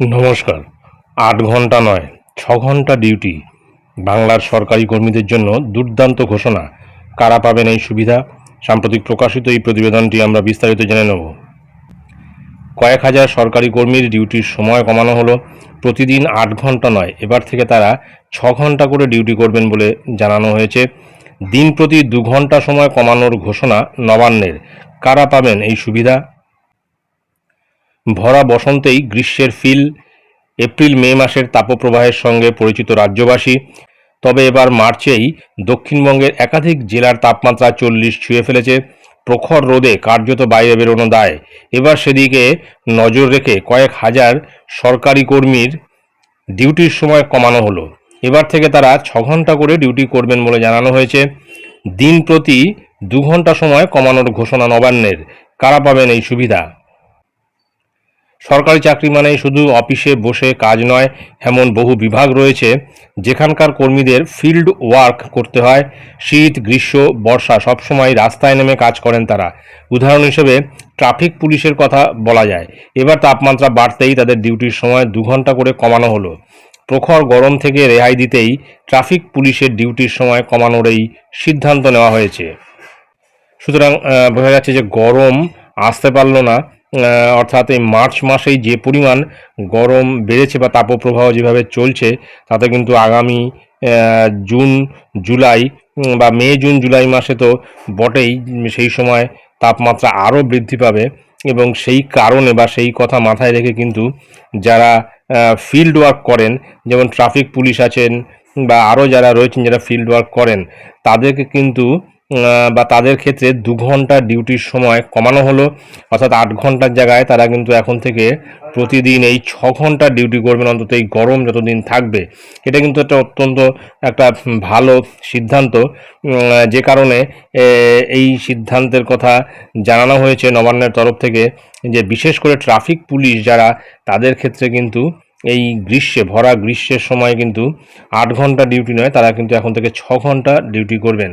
নমস্কার। আট ঘণ্টা নয়, ছ ঘণ্টা ডিউটি। বাংলার সরকারি কর্মীদের জন্য দুর্দান্ত ঘোষণা। কারা পাবেন এই সুবিধা? সাম্প্রতিক প্রকাশিত এই প্রতিবেদনটি আমরা বিস্তারিত জেনে নেব। কয়েক হাজার সরকারি কর্মীর ডিউটির সময় কমানো হলো। প্রতিদিন আট ঘণ্টা নয়, এবার থেকে তারা ছ ঘণ্টা করে ডিউটি করবেন বলে জানানো হয়েছে। দিন প্রতি দু ঘণ্টা সময় কমানোর ঘোষণা নবান্নের। কারা পাবেন এই সুবিধা? ভরা বসন্তেই গ্রীষ্মের ফিল, এপ্রিল, মে মাসের তাপপ্রবাহের সঙ্গে পরিচিত রাজ্যবাসী। তবে এবার মার্চেই দক্ষিণবঙ্গের একাধিক জেলার তাপমাত্রা চল্লিশ ছুঁয়ে ফেলেছে। প্রখর রোদে কার্যত বাইরে বেরোনো দায়। এবার সেদিকে নজর রেখে কয়েক হাজার সরকারি কর্মীর ডিউটির সময় কমানো হলো। এবার থেকে তারা ছ ঘণ্টা করে ডিউটি করবেন বলে জানানো হয়েছে। দিন প্রতি দু ঘণ্টা সময় কমানোর ঘোষণা নবান্নের। কারা পাবেন এই সুবিধা? সরকারি চাকরি মানে শুধু অফিসে বসে কাজ নয়, এমন বহু বিভাগ রয়েছে যেখানকার কর্মীদের ফিল্ড ওয়ার্ক করতে হয়। শীত, গ্রীষ্ম, বর্ষা সবসময় রাস্তায় নেমে কাজ করেন তারা। উদাহরণ হিসেবে ট্রাফিক পুলিশের কথা বলা যায়। এবার তাপমাত্রা বাড়তেই তাদের ডিউটির সময় দু ঘণ্টা করে কমানো হলো। প্রখর গরম থেকে রেহাই দিতেই ট্রাফিক পুলিশের ডিউটির সময় কমানোর এই সিদ্ধান্ত নেওয়া হয়েছে। সুতরাং বোঝা যাচ্ছে যে গরম আসতে পারল না। অর্থাৎ এই মার্চ মাসেই যে পরিমাণ গরম বেড়েছে বা তাপপ্রবাহ যেভাবে চলছে, তাতে কিন্তু আগামী জুন, জুলাই বা মে, জুন, জুলাই মাসে তো বটেই সেই সময় তাপমাত্রা আরও বৃদ্ধি পাবে এবং সেই কারণে বা সেই কথা মাথায় রেখে কিন্তু যারা ফিল্ড ওয়ার্ক করেন, যেমন ট্রাফিক পুলিশ আছেন বা আরও যারা রয়েছেন যারা ফিল্ড ওয়ার্ক করেন, তাদেরকে কিন্তু বা তাদের ক্ষেত্রে দু ঘণ্টা ডিউটির সময় কমানো হলো। অর্থাৎ আট ঘণ্টার জায়গায় তারা কিন্তু এখন থেকে প্রতিদিন এই ছ ঘণ্টা ডিউটি করবেন, অন্তত এই গরম যতদিন থাকবে। এটা কিন্তু একটা অত্যন্ত একটা ভালো সিদ্ধান্ত। যে কারণে এই সিদ্ধান্তের কথা জানানো হয়েছে নবান্নের তরফ থেকে যে বিশেষ করে ট্রাফিক পুলিশ যারা, তাদের ক্ষেত্রে কিন্তু এই গ্রীষ্মে, ভরা গ্রীষ্মের সময় কিন্তু আট ঘণ্টা ডিউটি নয়, তারা কিন্তু এখন থেকে ছ ঘণ্টা ডিউটি করবেন।